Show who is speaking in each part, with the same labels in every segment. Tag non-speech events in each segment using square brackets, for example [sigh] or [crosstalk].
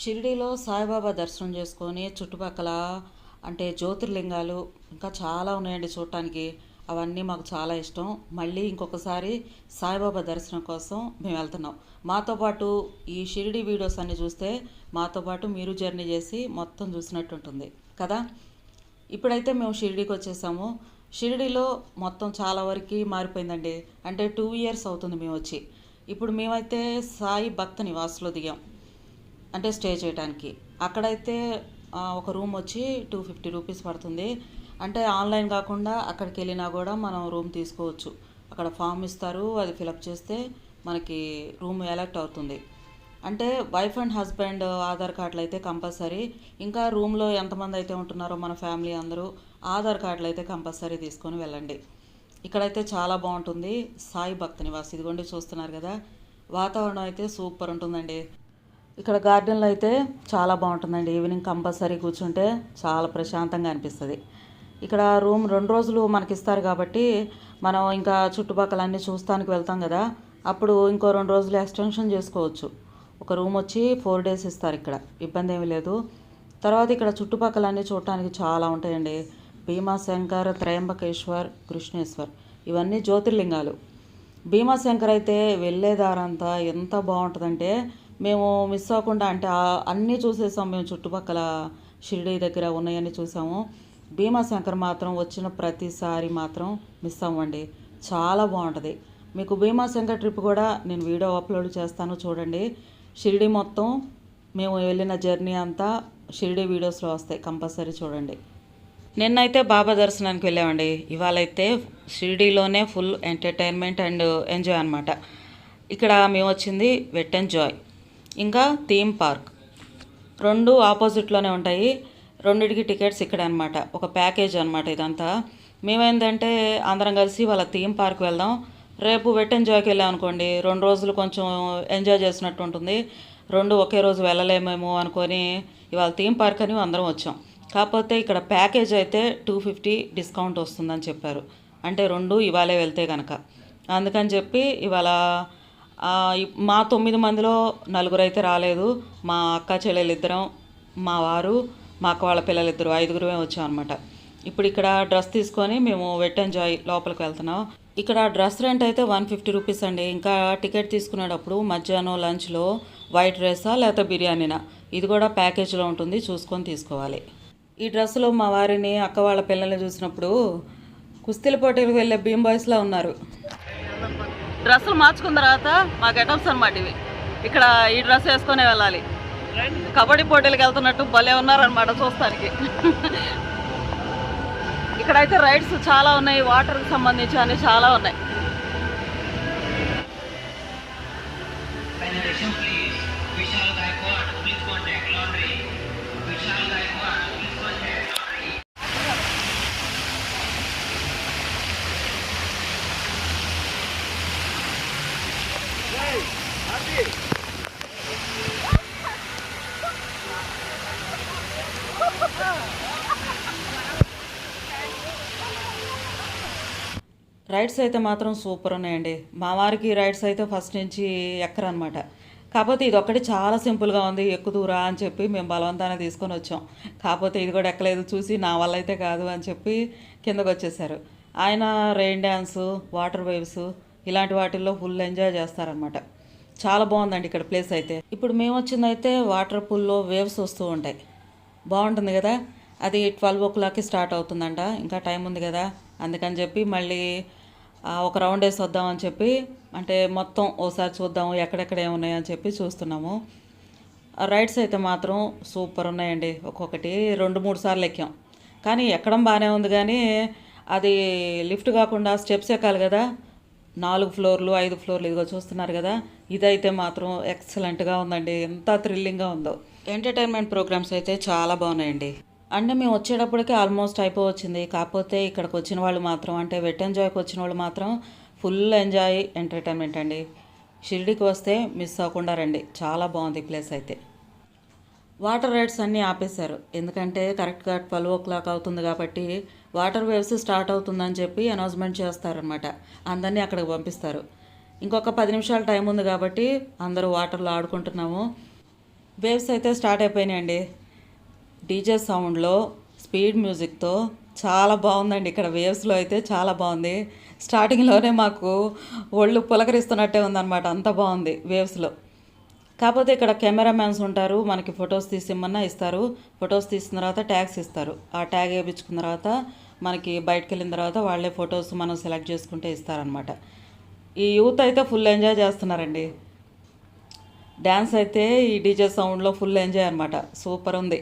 Speaker 1: షిరిడీలో సాయిబాబా దర్శనం చేసుకొని చుట్టుపక్కల అంటే జ్యోతిర్లింగాలు ఇంకా చాలా ఉన్నాయండి చూడటానికి. అవన్నీ మాకు చాలా ఇష్టం. మళ్ళీ ఇంకొకసారి సాయిబాబా దర్శనం కోసం మేము వెళ్తున్నాం. మాతో పాటు ఈ షిరిడి వీడియోస్ అన్ని చూస్తే మాతో పాటు మీరు జర్నీ చేసి మొత్తం చూసినట్టు ఉంటుంది. కదా? ఇప్పుడైతే మేము షిరిడీకి వచ్చేసాము. షిరిడీలో మొత్తం చాలా వరకు మారిపోయిందండి. అంటే టూ ఇయర్స్ అవుతుంది మేము వచ్చి. ఇప్పుడు మేమైతే సాయి భక్త నివాస్లో దిగాం. అంటే స్టే చేయడానికి అక్కడైతే ఒక రూమ్ వచ్చి టూ ఫిఫ్టీ రూపీస్ పడుతుంది. అంటే ఆన్లైన్ కాకుండా అక్కడికి వెళ్ళినా కూడా మనం రూమ్ తీసుకోవచ్చు. అక్కడ ఫామ్ ఇస్తారు అది ఫిలప్ చేస్తే మనకి రూమ్ ఎలెక్ట్ అవుతుంది. అంటే వైఫ్ అండ్ హస్బెండ్ ఆధార్ కార్డులు అయితే కంపల్సరీ. ఇంకా రూమ్లో ఎంతమంది అయితే ఉంటున్నారో మన ఫ్యామిలీ అందరూ ఆధార్ కార్డులు అయితే కంపల్సరీ తీసుకొని వెళ్ళండి. ఇక్కడైతే చాలా బాగుంటుంది. సాయి భక్త నివాస్. ఇదిగోండి చూస్తున్నారు కదా. వాతావరణం అయితే సూపర్ ఉంటుందండి. ఇక్కడ గార్డెన్లో అయితే చాలా బాగుంటుందండి. ఈవినింగ్ కంపల్సరీ కూర్చుంటే చాలా ప్రశాంతంగా అనిపిస్తుంది. ఇక్కడ రూమ్ రెండు రోజులు మనకి ఇస్తారు కాబట్టి మనం ఇంకా చుట్టుపక్కల అన్నీ చూస్తానికి వెళ్తాం కదా. అప్పుడు ఇంకో రెండు రోజులు ఎక్స్టెన్షన్ చేసుకోవచ్చు. ఒక రూమ్ వచ్చి ఫోర్ డేస్ ఇస్తారు ఇక్కడ. ఇబ్బంది ఏమీ లేదు. తర్వాత ఇక్కడ చుట్టుపక్కల అన్నీ చూడటానికి చాలా ఉంటాయండి. భీమాశంకర్ త్రయంబకేశ్వర్ కృష్ణేశ్వర్. ఇవన్నీ జ్యోతిర్లింగాలు. భీమాశంకర్ అయితే వెళ్ళేదారంతా ఎంత బాగుంటుందంటే మేము మిస్ అవ్వకుండా అంటే అన్నీ చూసేసాం. మేము చుట్టుపక్కల షిరిడి దగ్గర ఉన్నాయని చూసాము. భీమాశంకర్ మాత్రం వచ్చిన ప్రతిసారి మాత్రం మిస్ అవ్వండి. చాలా బాగుంటుంది. మీకు భీమాశంకర్ ట్రిప్ కూడా నేను వీడియో అప్లోడ్ చేస్తాను చూడండి. షిరిడి మొత్తం మేము వెళ్ళిన జర్నీ అంతా షిరిడి వీడియోస్లో వస్తాయి. కంపల్సరీ చూడండి. నిన్నైతే బాబా దర్శనానికి వెళ్ళామండి. ఇవాళైతే షిరిడీలోనే ఫుల్ ఎంటర్టైన్మెంట్ అండ్ ఎంజాయ్ అనమాట ఇక్కడ మేము వచ్చింది వెట్ అండ్ జాయ్. ఇంకా థీమ్ పార్క్. రెండు ఆపోజిట్లోనే ఉంటాయి. రెండిటికి టికెట్స్ ఇక్కడ అనమాట ఒక ప్యాకేజ్ అనమాట ఇదంతా. మేమైందంటే అందరం కలిసి వాళ్ళ థీమ్ పార్క్ వెళ్దాం. రేపు వెట్ ఎంజాయ్కి వెళ్ళాం అనుకోండి. రెండు రోజులు కొంచెం ఎంజాయ్ చేసినట్టు ఉంటుంది. రెండు ఒకే రోజు వెళ్ళలేమేమో అనుకొని ఇవాళ థీమ్ పార్క్ అని అందరం వచ్చాం. కాకపోతే ఇక్కడ ప్యాకేజ్ అయితే టూ ఫిఫ్టీ డిస్కౌంట్ వస్తుందని చెప్పారు. అంటే రెండు ఇవాళే వెళ్తే కనుక అందుకని చెప్పి ఇవాళ మా తొమ్మిది మందిలో నలుగురు అయితే రాలేదు. మా అక్క చెల్లెలు ఇద్దరం మా వారు మా అక్క వాళ్ళ పిల్లలు ఇద్దరు ఐదుగురమే వచ్చాం అనమాట ఇప్పుడు ఇక్కడ డ్రెస్ తీసుకొని మేము వెట్ అండ్ జాయ్ లోపలికి వెళ్తున్నాం. ఇక్కడ డ్రెస్ రెంట్ అయితే వన్ ఫిఫ్టీ రూపీస్ అండి. ఇంకా టికెట్ తీసుకునేటప్పుడు మధ్యాహ్నం లంచ్లో వైట్ రైసా లేకపోతే బిర్యానీనా? ఇది కూడా ప్యాకేజ్లో ఉంటుంది. చూసుకొని తీసుకోవాలి. ఈ డ్రెస్సులో మా వారిని అక్క వాళ్ళ పిల్లల్ని చూసినప్పుడు కుస్తీల పోటీలకు వెళ్ళే భీమ్ బాయ్స్లా ఉన్నారు. డ్రెస్సులు మార్చుకున్న తర్వాత మా గెటప్స్ అనమాట ఇవి. ఇక్కడ ఈ డ్రెస్ వేసుకొని వెళ్ళాలి. కబడ్డీ పోటీలకు వెళ్తున్నట్టు భలే ఉన్నారనమాట చూస్తానికి. ఇక్కడైతే రైడ్స్ చాలా ఉన్నాయి వాటర్కి సంబంధించి అన్ని చాలా ఉన్నాయి. రైడ్స్ అయితే మాత్రం సూపర్ ఉన్నాయండి. మా వారికి రైడ్స్ అయితే ఫస్ట్ నుంచి ఎక్కరనమాట కాకపోతే ఇది ఒక్కటి చాలా సింపుల్గా ఉంది ఎక్కుదూరా అని చెప్పి మేము బలవంతాన్ని తీసుకొని వచ్చాం. కాకపోతే ఇది కూడా ఎక్కలేదు చూసి నా వల్ల అయితే కాదు అని చెప్పి కిందకు వచ్చేసారు. ఆయన రెయిన్ డ్యాన్స్ వాటర్ వేవ్స్ ఇలాంటి వాటిల్లో ఫుల్ ఎంజాయ్ చేస్తారనమాట చాలా బాగుందండి ఇక్కడ ప్లేస్ అయితే. ఇప్పుడు మేము వచ్చిందైతే వాటర్ పూల్లో వేవ్స్ వస్తూ ఉంటాయి. బాగుంటుంది కదా? అది ట్వెల్వ్ ఓ క్లాక్కి స్టార్ట్ అవుతుందంట. ఇంకా టైం ఉంది కదా? అందుకని చెప్పి మళ్ళీ ఒక రౌండ్ వేసి వద్దామని చెప్పి అంటే మొత్తం ఓసారి చూద్దాము ఎక్కడెక్కడ ఏమున్నాయని చెప్పి చూస్తున్నాము. రైడ్స్ అయితే మాత్రం సూపర్ ఉన్నాయండి ఒక్కొక్కటి. రెండు మూడు సార్లు ఎక్కాం. కానీ ఎక్కడం బాగానే ఉంది కానీ అది లిఫ్ట్ కాకుండా స్టెప్స్ ఎక్కాలి కదా. నాలుగు ఫ్లోర్లు ఐదు ఫ్లోర్లు ఇదిగో చూస్తున్నారు కదా. ఇదైతే మాత్రం ఎక్సలెంట్గా ఉందండి. ఎంత థ్రిల్లింగ్గా ఉందో. ఎంటర్టైన్మెంట్ ప్రోగ్రామ్స్ అయితే చాలా బాగున్నాయండి. అంటే మేము వచ్చేటప్పటికే ఆల్మోస్ట్ అయిపోవచ్చింది. కాకపోతే ఇక్కడికి వచ్చిన వాళ్ళు మాత్రం అంటే వెట్ ఎంజాయ్కి వచ్చిన వాళ్ళు మాత్రం ఫుల్ ఎంజాయ్ ఎంటర్టైన్మెంట్ అండి. షిరిడికి వస్తే మిస్ అవ్వకుండా రండి. చాలా బాగుంది ప్లేస్ అయితే. వాటర్ రైడ్స్ అన్నీ ఆపేశారు. ఎందుకంటే కరెక్ట్గా ట్వెల్వ్ ఓ క్లాక్ అవుతుంది కాబట్టి వాటర్ వేవ్స్ స్టార్ట్ అవుతుందని చెప్పి అనౌన్స్మెంట్ చేస్తారనమాట అందరినీ అక్కడికి పంపిస్తారు. ఇంకొక పది నిమిషాల టైం ఉంది కాబట్టి అందరూ వాటర్లో ఆడుకుంటున్నాము. వేవ్స్ అయితే స్టార్ట్ అయిపోయినాయండి. డీజే సౌండ్లో స్పీడ్ మ్యూజిక్తో చాలా బాగుందండి. ఇక్కడ వేవ్స్లో అయితే చాలా బాగుంది. స్టార్టింగ్లోనే మాకు ఒళ్ళు పులకరిస్తున్నట్టే ఉందన్నమాట. అంత బాగుంది వేవ్స్లో. కాకపోతే ఇక్కడ కెమెరామ్యాన్స్ ఉంటారు. మనకి ఫొటోస్ తీసిమ్మన్నా ఇస్తారు. ఫొటోస్ తీసిన తర్వాత ట్యాగ్స్ ఇస్తారు. ఆ ట్యాగ్ వేయించుకున్న తర్వాత మనకి బయటకు వెళ్ళిన తర్వాత వాళ్ళే ఫొటోస్ మనం సెలెక్ట్ చేసుకుంటే ఇస్తారనమాట ఈ యూత్ అయితే ఫుల్ ఎంజాయ్ చేస్తున్నారండి. డ్యాన్స్ అయితే ఈ డీజే సౌండ్లో ఫుల్ ఎంజాయ్ అనమాట సూపర్ ఉంది.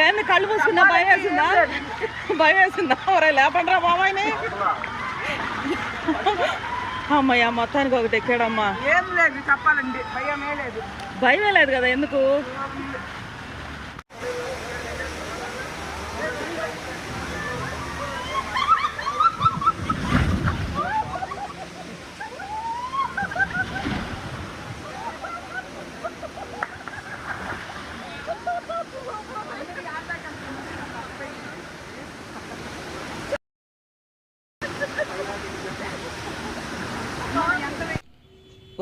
Speaker 1: ఏంది కళ్ళు మూసుకున్నా భయం వేసిందా? భయం వేసిందా? ఒరే లేపండ్రా బాబాయ్ని. అమ్మయ్య మొత్తానికి ఒకటి ఎక్కాడమ్మా.
Speaker 2: ఏం లేదు చెప్పాలండి. భయమే లేదు.
Speaker 1: భయమే లేదు కదా ఎందుకు?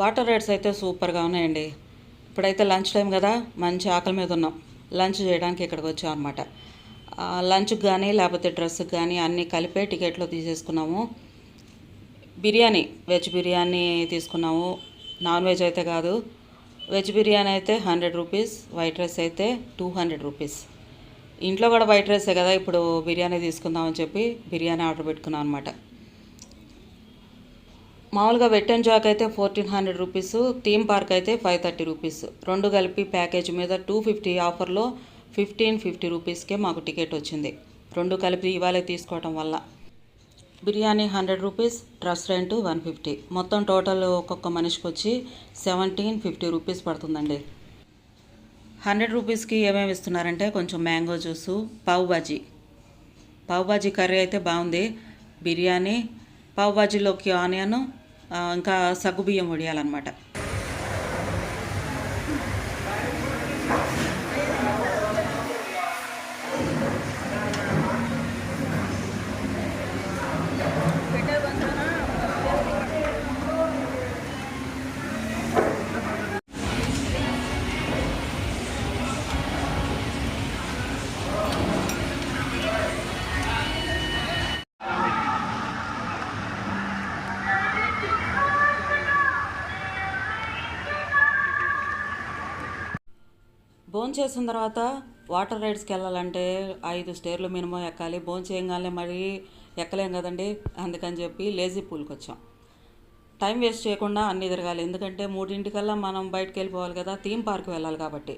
Speaker 1: వాటర్ రైడ్స్ అయితే సూపర్గా ఉన్నాయండి. ఇప్పుడైతే లంచ్ టైం కదా మంచి ఆకలి మీద ఉన్నాం. లంచ్ చేయడానికి ఇక్కడికి వచ్చాం అనమాట లంచ్కి కానీ లేకపోతే డ్రెస్కి కానీ అన్నీ కలిపే టికెట్లో తీసేసుకున్నాము. బిర్యానీ వెజ్ బిర్యానీ తీసుకున్నాము. నాన్ వెజ్ అయితే కాదు. వెజ్ బిర్యానీ అయితే హండ్రెడ్ రూపీస్ వైట్ రైస్ అయితే టూ హండ్రెడ్ రూపీస్. ఇంట్లో కూడా వైట్ రైసే కదా ఇప్పుడు బిర్యానీ తీసుకుందామని చెప్పి బిర్యానీ ఆర్డర్ పెట్టుకున్నాం అనమాట మామూలుగా వెట్ అండ్ జాక్ అయితే fourteen hundred rupees theme park అయితే ఫైవ్ థర్టీ రూపీస్ రెండు కలిపి ప్యాకేజ్ మీద టూ ఫిఫ్టీ ఆఫర్లో ఫిఫ్టీన్ ఫిఫ్టీ రూపీస్కే మాకు టికెట్ వచ్చింది. రెండు కలిపి ఇవాళే తీసుకోవటం వల్ల. Biryani hundred rupees dress rent one fifty మొత్తం టోటల్ ఒక్కొక్క మనిషికి వచ్చి సెవెంటీన్ ఫిఫ్టీ రూపీస్ పడుతుందండి. హండ్రెడ్ రూపీస్కి ఏమేమి ఇస్తున్నారంటే కొంచెం మ్యాంగో జ్యూసు పావు బాజీ. పావు బాజీ కర్రీ అయితే బాగుంది. బిర్యానీ పావు బాజీలోకి ఆనియన్ ఇంకా సగ్గుబియ్యం వడియాలన్నమాట. భోజనం చేసిన తర్వాత వాటర్ రైడ్స్కి వెళ్ళాలంటే ఐదు స్టేర్లు మినిమం ఎక్కాలి. భోజనం చేయగానే మరీ ఎక్కలేం కదండి? అందుకని చెప్పి లేజీ పూల్కి వచ్చాం. టైం వేస్ట్ చేయకుండా అన్నీ తిరగాలి. ఎందుకంటే మూడింటికల్లా మనం బయటకు వెళ్ళిపోవాలి కదా థీమ్ పార్క్ వెళ్ళాలి కాబట్టి.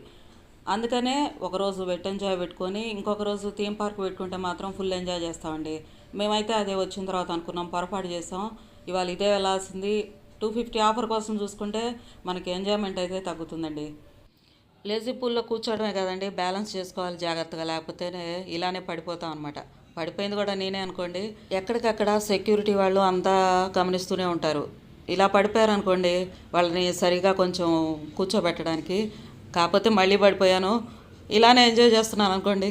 Speaker 1: అందుకనే ఒకరోజు వెట్ ఎంజాయ్ పెట్టుకొని ఇంకొక రోజు థీమ్ పార్క్ పెట్టుకుంటే మాత్రం ఫుల్ ఎంజాయ్ చేస్తామండి. మేమైతే అదే వచ్చిన తర్వాత అనుకున్నాం పొరపాటు చేసాం. ఇవాళ ఇదే వెళ్ళాల్సింది. టూ ఫిఫ్టీ ఆఫర్ కోసం చూసుకుంటే మనకి ఎంజాయ్మెంట్ అయితే తగ్గుతుందండి. లేజీ పూల్లో కూర్చోవడమే కదండి బ్యాలెన్స్ చేసుకోవాలి జాగ్రత్తగా లేకపోతేనే ఇలానే పడిపోతాం అనమాట పడిపోయింది కూడా నేనే అనుకోండి. ఎక్కడికక్కడ సెక్యూరిటీ వాళ్ళు అంతా గమనిస్తూనే ఉంటారు. ఇలా పడిపోయారనుకోండి వాళ్ళని సరిగా కొంచెం కూర్చోబెట్టడానికి కాకపోతే మళ్ళీ పడిపోయాను ఇలానే ఎంజాయ్ చేస్తున్నాను అనుకోండి.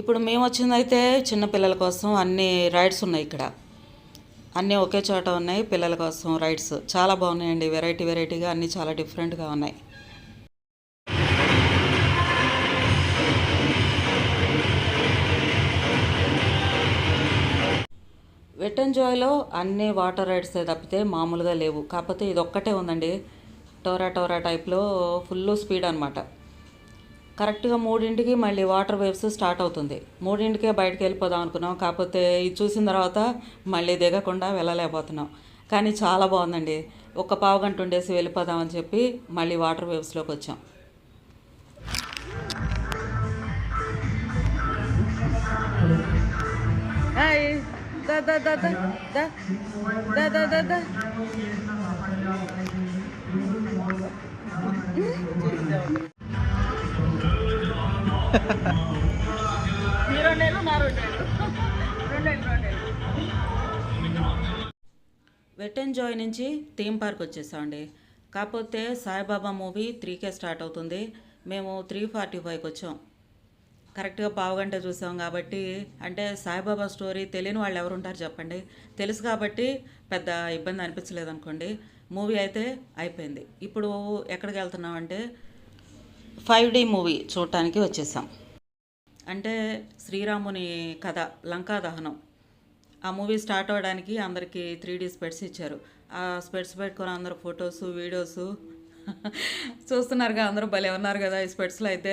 Speaker 1: ఇప్పుడు మేము వచ్చిందైతే చిన్నపిల్లల కోసం అన్ని రైడ్స్ ఉన్నాయి ఇక్కడ. అన్నీ ఒకే చోట ఉన్నాయి పిల్లల కోసం రైడ్స్. చాలా బాగున్నాయండి వెరైటీ వెరైటీగా అన్నీ చాలా డిఫరెంట్గా ఉన్నాయి. వెట్ అండ్ జాయ్లో అన్ని వాటర్ రైడ్స్ తప్పితే మామూలుగా లేవు. కాకపోతే ఇది ఒక్కటే ఉందండి. టోరా టోరా టైప్లో ఫుల్ స్పీడ్ అనమాట కరెక్ట్గా మూడింటికి మళ్ళీ వాటర్ వేవ్స్ స్టార్ట్ అవుతుంది. మూడింటికే బయటకు వెళ్ళిపోదాం అనుకున్నాం. కాకపోతే ఇది చూసిన తర్వాత మళ్ళీ దిగకుండా వెళ్ళలేకపోతున్నాం. కానీ చాలా బాగుందండి. ఒక పావు గంట ఉండేసి వెళ్ళిపోదామని చెప్పి మళ్ళీ వాటర్ వేవ్స్లోకి వచ్చాం. Hi. Da da da
Speaker 2: da. Da. Da da da da.
Speaker 1: Wet and joy నుంచి థీమ్ పార్క్ వచ్చేసామండి కాకపోతే సాయిబాబా మూవీ త్రీకే స్టార్ట్ అవుతుంది. మేము త్రీ ఫార్టీ ఫైవ్కి వచ్చాం. కరెక్ట్గా పావుగంట చూసాం కాబట్టి అంటే సాయిబాబా స్టోరీ తెలియని వాళ్ళు ఎవరు ఉంటారు చెప్పండి. తెలుసు కాబట్టి పెద్ద ఇబ్బంది అనిపించలేదు అనుకోండి మూవీ అయితే అయిపోయింది. ఇప్పుడు ఎక్కడికి వెళ్తున్నామంటే ఫైవ్ డి మూవీ చూడటానికి వచ్చేసాం. అంటే శ్రీరాముని కథ లంకా దహనం. ఆ మూవీ స్టార్ట్ అవ్వడానికి అందరికీ త్రీ డీ స్పెట్స్ ఇచ్చారు. ఆ స్పెట్స్ పెట్టుకొని అందరూ ఫొటోస్ వీడియోస్ [laughs] చూస్తున్నారుగా అందరూ భలే ఉన్నారు కదా ఈ స్పెట్స్లో అయితే.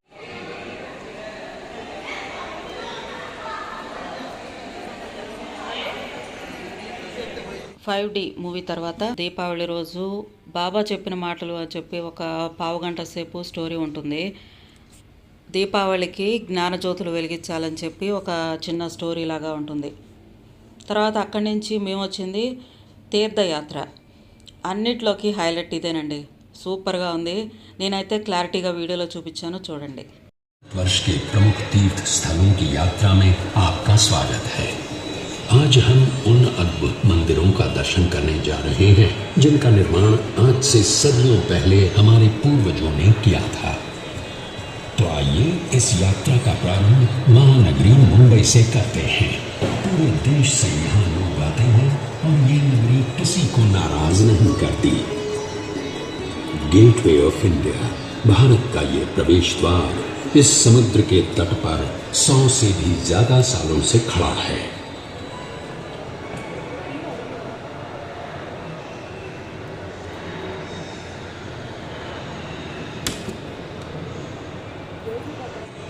Speaker 1: ఫైవ్ డి మూవీ తర్వాత దీపావళి రోజు బాబా చెప్పిన మాటలు అని చెప్పి ఒక పావు గంట సేపు స్టోరీ ఉంటుంది దీపావళికి జ్ఞానజ్యోతులు వెలిగించాలని చెప్పి ఒక చిన్న స్టోరీ లాగా ఉంటుంది తర్వాత అక్కడి నుంచి మేము వచ్చింది తీర్థయాత్ర అన్నిట్లోకి హైలైట్ ఇదేనండి సూపర్గా ఉంది నేనైతే క్లారిటీగా వీడియోలో చూపించాను చూడండి
Speaker 3: वर्ष के प्रमुख तीर्थ स्थलों की यात्रा में आपका स्वागत है आज हम उन अद्भुत मंदिरों का दर्शन करने जा रहे हैं, जिनका निर्माण आज से सदियों पहले हमारे पूर्वजों ने किया था। तो आइए इस यात्रा का प्रारंभ महानगरी मुंबई से करते हैं। पूरे देश से यहाँ लोग आते हैं और ये नगरी किसी को नाराज़ नहीं करती। गेटवे ऑफ़ इंडिया भारत का ये प्रवेश द्वार इस समुद्र के तट पर सौ से भी ज़्यादा सालों से खड़ा है।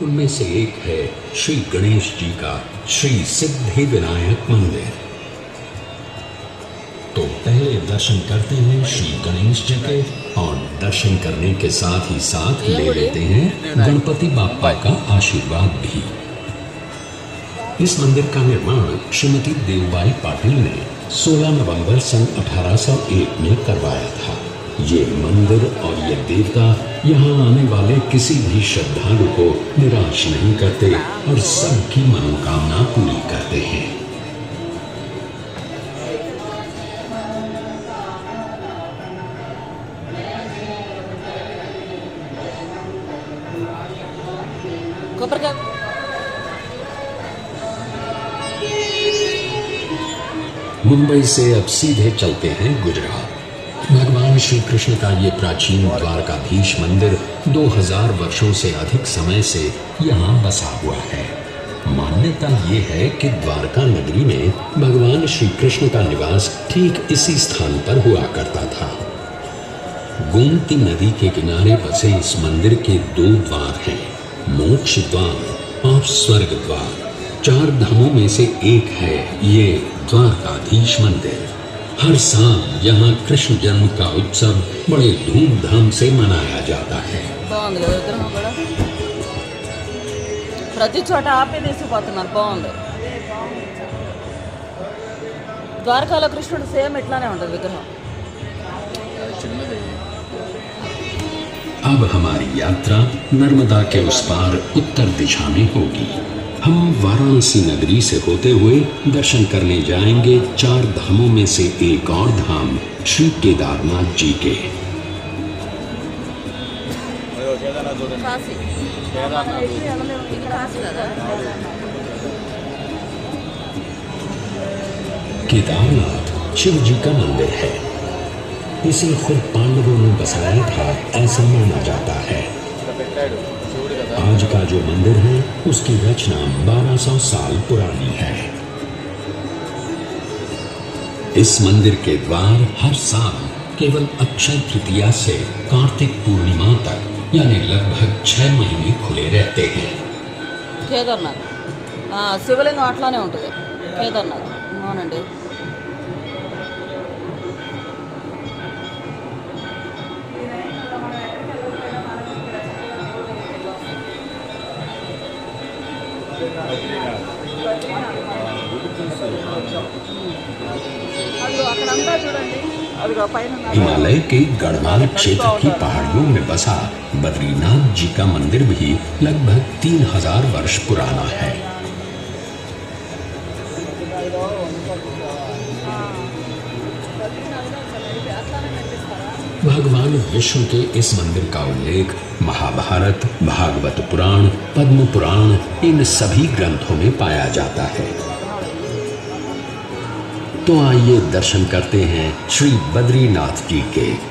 Speaker 3: उनमें से एक है श्री गणेश जी का श्री सिद्धि विनायक मंदिर। तो पहले दर्शन करते हैं श्री गणेश जी के और दर्शन करने के साथ ही साथ ले लेते हैं गणपति बापा का आशीर्वाद भी। इस मंदिर का निर्माण श्रीमती देवबाई पाटिल ने 16 नवंबर सन 1801 में करवाया था। ये मंदिर और ये देवता यहाँ आने वाले किसी भी श्रद्धालु को निराश नहीं करते और सबकी मनोकामना पूरी करते हैं। मुंबई से अब सीधे चलते हैं गुजरात। भगवान श्री कृष्ण का ये प्राचीन द्वारकाधीश मंदिर 2000 वर्षों से अधिक समय से यहाँ बसा हुआ है। मान्यता ये है कि द्वारका नगरी में भगवान श्री कृष्ण का निवास ठीक इसी स्थान पर हुआ करता था। गोमती नदी के किनारे बसे इस मंदिर के दो द्वार हैं, मोक्ष द्वार और स्वर्ग द्वार। चार धामों में से एक है ये द्वारकाधीश मंदिर। हर साल यहाँ कृष्ण जन्म का उत्सव बड़े धूमधाम से मनाया जाता है
Speaker 1: బాగుంది కదా విగ్రహం కూడా ప్రతి చోట ఆపే తీసుకుపోతున్నారు బాగుంది ద్వారకాలో కృష్ణుడు సేమ్ ఇట్లానే ఉంటుంది విగ్రహం
Speaker 3: अब हमारी यात्रा नर्मदा के उस पार उत्तर दिशा में होगी हम वाराणसी नगरी से होते हुए दर्शन करने जाएँगे चार धामों में से एक और धाम श्री केदारनाथ जी के। केदारनाथ शिव जी का मंदिर है। इसे खुद पांडवों ने बसाया था, ऐसा माना जाता है। आज का जो मंदिर है उसकी रचना 1200 साल पुरानी है इस मंदिर के द्वार हर साल केवल अक्षय तृतीया से कार्तिक पूर्णिमा तक यानी लगभग छह महीने खुले रहते हैं
Speaker 1: కేదార్నాథ్ ఆ, శివలింగం అట్లానే ఉంటుంది కేదార్నాథ్ అవునండి
Speaker 3: हिमालय के गढ़वाल क्षेत्र की पहाड़ियों में बसा बद्रीनाथ जी का मंदिर भी लगभग तीन हज़ार वर्ष पुराना है। भगवान विष्णु के इस मंदिर का उल्लेख महाभारत, भागवत पुराण, पद्म पुराण, इन सभी ग्रंथों में पाया जाता है। तो आइए दर्शन करते हैं श्री बद्रीनाथ जी के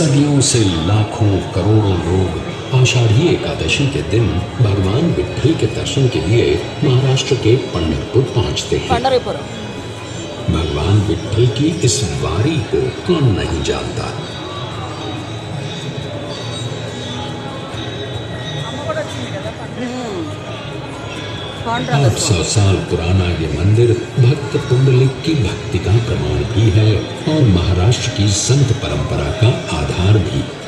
Speaker 3: सदियों से लाखों करोड़ों लोग आषाढ़ी एकादशी के दिन भगवान विठल के दर्शन के लिए महाराष्ट्र के पंडरपुर पहुँचते हैं। भगवान विठल की इस वारी को कौन नहीं जानता?
Speaker 1: Hmm.
Speaker 3: आठ सौ साल पुराना ये मंदिर भक्त पुंडलिक की भक्ति का प्रमाण भी है और महाराष्ट्र की संत परंपरा का आधार भी।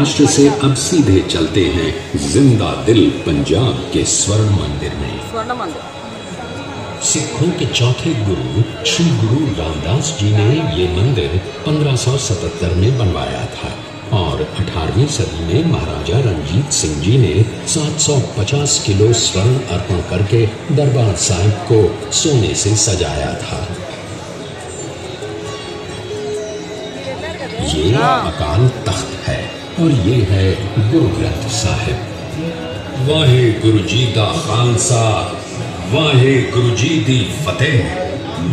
Speaker 3: महाराष्ट्र से अब सीधे चलते हैं ज़िंदा दिल पंजाब के स्वर्ण मंदिर में।
Speaker 2: स्वर्ण मंदिर।
Speaker 3: सिखों के चौथे गुरु श्री गुरु रामदास जी ने ये मंदिर 1577 में बनवाया था और 18वीं सदी में महाराजा रंजीत सिंह जी ने 750 किलो स्वर्ण अर्पण करके दरबार साहिब को सोने से सजाया था। ये हाँ। अकाल तख्त है। और ये है गुरु ग्रंथ साहिब। वाहे गुरु जी का खालसा, वाहे गुरु जी की फतेह,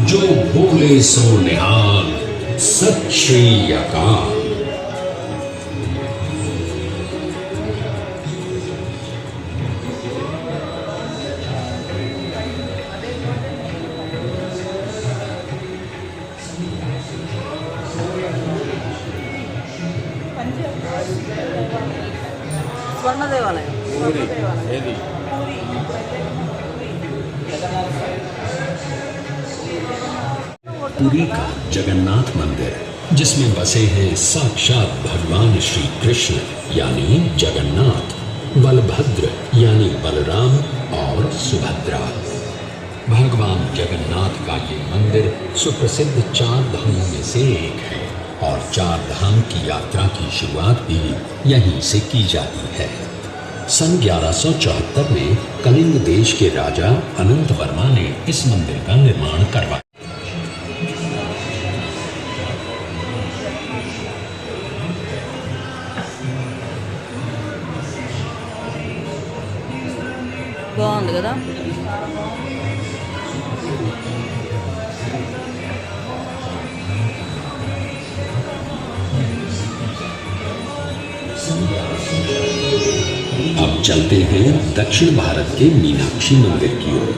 Speaker 3: जो बोले सो निहाल, सत श्री अकाल।
Speaker 2: స్వర్ణ దేవాలయం స్వర్ణ దేవాలయం
Speaker 3: पुरी का जगन्नाथ मंदिर जिसमें बसे हैं साक्षात भगवान श्री कृष्ण यानी जगन्नाथ बलभद्र यानी बलराम और सुभद्रा भगवान जगन्नाथ का ये मंदिर सुप्रसिद्ध चार धामों में से एक है और चार धाम की यात्रा की शुरुआत भी यहीं से की जाती है सन 1174 में कलिंग देश के राजा अनंत वर्मा ने इस मंदिर का निर्माण करवाया
Speaker 1: బాగుంది కదా
Speaker 3: चलते हैं दक्षिण भारत के मीनाक्षी मंदिर की ओर।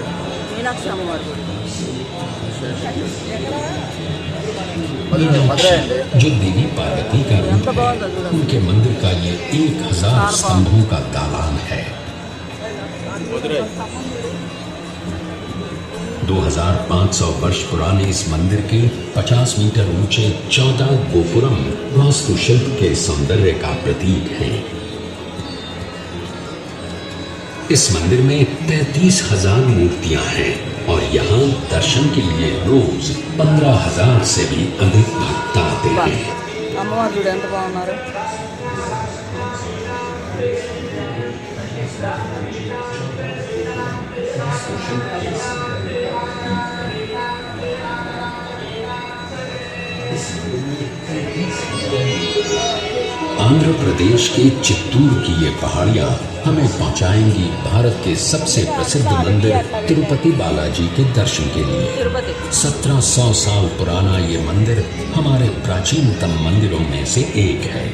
Speaker 3: जो देवी पार्वती का रूप है उनके मंदिर का ये एक हज़ार स्तंभों का दालान है। 2500 वर्ष पुराने इस मंदिर के 50 मीटर ऊँचे 14 गोपुरम वास्तुशिल्प के सौंदर्य का प्रतीक है। इस मंदिर में तैतीस हजार मूर्तियां हैं और यहाँ दर्शन के लिए रोज पंद्रह हजार से भी अधिक भक्त आते
Speaker 2: బా.
Speaker 3: हैं
Speaker 2: అమ్మవారు
Speaker 3: आंध्र प्रदेश के चित्तूर की ये पहाड़ियाँ हमें पहुँचाएँगी भारत के सबसे प्रसिद्ध मंदिर तिरुपति बालाजी के दर्शन के लिए। 1700 साल पुराना ये मंदिर हमारे प्राचीनतम मंदिरों में से एक है।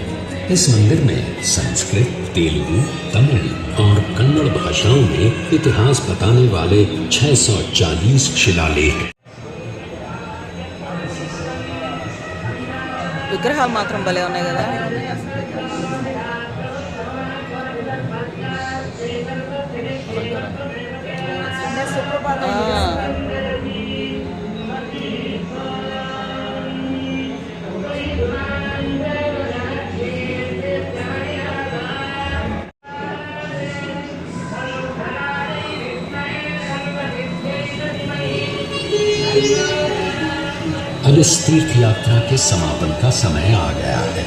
Speaker 3: इस मंदिर में संस्कृत, तेलुगु, तमिल और कन्नड़ भाषाओं में इतिहास बताने वाले 640 शिलालेख
Speaker 1: విగ్రహాలు మాత్రం భలే ఉన్నాయి కదా ఆ.
Speaker 3: अब इस तीर्थ यात्रा के समापन का समय आ गया है,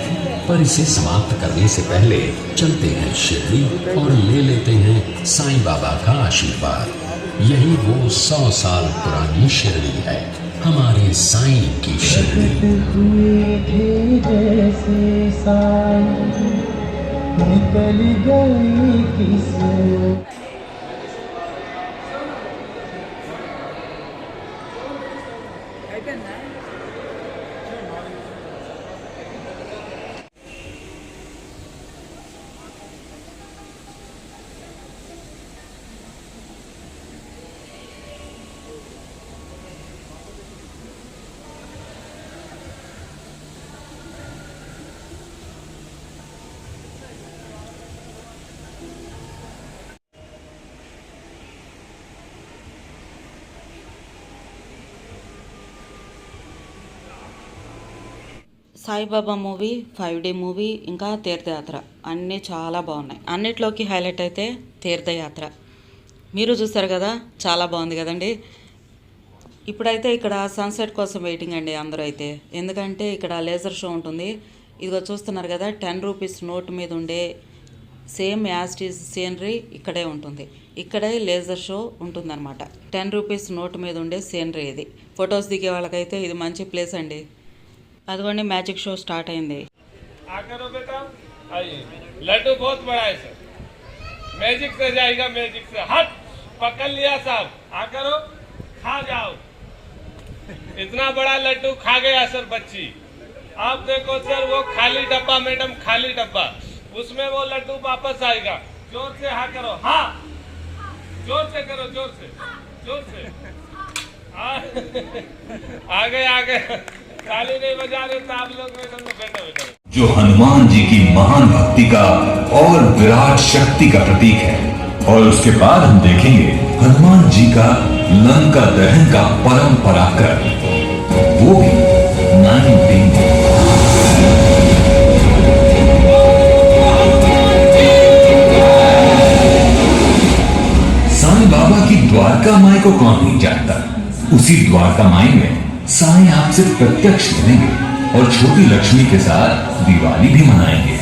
Speaker 3: पर इसे समाप्त करने से पहले चलते हैं शिरडी और ले लेते हैं साईं बाबा का आशीर्वाद। यही वो सौ साल पुरानी शिरडी है, हमारे साईं की शिरडी।
Speaker 2: गई
Speaker 1: Sai Baba movie five day movie ఇంకా తీర్థయాత్ర. అన్నీ చాలా బాగున్నాయి. అన్నిట్లోకి హైలైట్ అయితే తీర్థయాత్ర. మీరు చూస్తారు కదా చాలా బాగుంది కదండి. ఇప్పుడైతే ఇక్కడ సన్సెట్ కోసం వెయిటింగ్ అండి అందరూ అయితే. ఎందుకంటే ఇక్కడ లేజర్ షో ఉంటుంది. ఇదిగో చూస్తున్నారు కదా టెన్ రూపీస్ నోట్ మీద ఉండే సేమ్ యాస్టీస్ సీనరీ ఇక్కడే ఉంటుంది. ఇక్కడే లేజర్ షో ఉంటుందన్నమాట. టెన్ రూపీస్ నోట్ మీద ఉండే సీనరీ ఇది. ఫొటోస్ దిగే వాళ్ళకైతే ఇది మంచి ప్లేస్ అండి. అదిగోండి మ్యాజిక్ షో స్టార్ట్ అయింది
Speaker 4: आ करो बेटा आइए लड्डू बहुत बड़ा है सर मैजिक से जाएगा मैजिक से हट पकड़ लिया साहब आ करो खा जाओ इतना बड़ा लड्डू खा गया सर बच्ची आप देखो सर वो खाली डब्बा मैडम खाली डब्बा उसमें वो लड्डू वापस आएगा जोर से हाँ करो हाँ जोर से करो जोर से जोर से हाँ। आ गए आ गए तो बैठो
Speaker 5: जो हनुमान जी की महान भक्ति का और विराट शक्ति का प्रतीक है, और उसके बाद हम देखेंगे हनुमान जी का लंका दहन का परम पराक्रम। वो भी बाबा की द्वारका माई को कौन नहीं जानता? उसी द्वारका माई में साईं आपसे प्रत्यक्ष मिलेंगे और छोटी लक्ष्मी के साथ दिवाली भी मनाएँगे।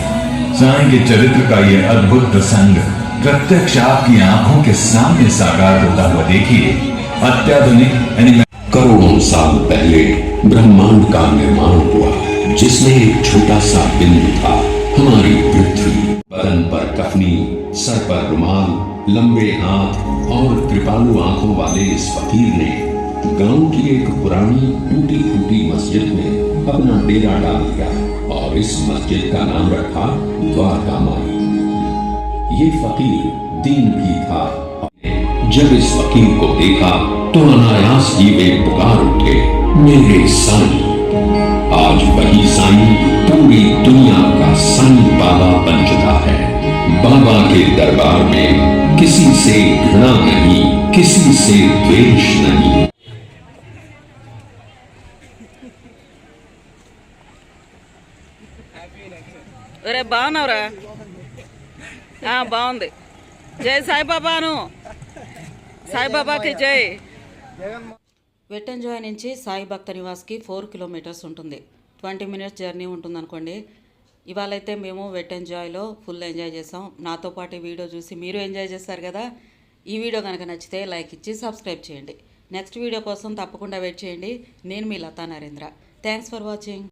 Speaker 5: साईं के चरित्र का ये अद्भुत प्रसंग प्रत्यक्ष आपकी आँखों के सामने साकार होता हुआ देखिए। अत्याधुनिक
Speaker 3: करोड़ों साल पहले ब्रह्मांड का निर्माण हुआ, जिसमें एक छोटा सा बिंदु था हमारी पृथ्वी। बदन पर कफनी, सर पर रुमाल, लंबे हाथ और कृपालु आँखों वाले इस फकीर ने गाँव की एक पुरानी टूटी फूटी मस्जिद में अपना डेरा डाल दिया और इस मस्जिद का नाम रखा द्वारका माई ये फकीर दीन भी था। जब इस फकीर को देखा तो अनायास ही वे पुकार उठे, मेरे साईं, आज वही साईं पूरी दुनिया का साईं बाबा बन चुका है। बाबा के दरबार में किसी से घृणा नहीं, किसी से द्वेष नहीं।
Speaker 1: బాగున్నావురా? బాగుంది. జై సాయిబాబాను. సాయిబాబాకి జై. వెట్ ఎంజాయ్ నుంచి సాయి భక్త నివాస్కి ఫోర్ కిలోమీటర్స్ ఉంటుంది. ట్వంటీ మినిట్స్ జర్నీ ఉంటుంది అనుకోండి ఇవాళైతే మేము వెట్ ఎంజాయ్లో ఫుల్ ఎంజాయ్ చేసాం. నాతో పాటు ఈ వీడియో చూసి మీరు ఎంజాయ్ చేస్తారు కదా? ఈ వీడియో కనుక నచ్చితే లైక్ ఇచ్చి సబ్స్క్రైబ్ చేయండి. నెక్స్ట్ వీడియో కోసం తప్పకుండా వెయిట్ చేయండి. నేను మీ Latha Narendra. Thanks for watching.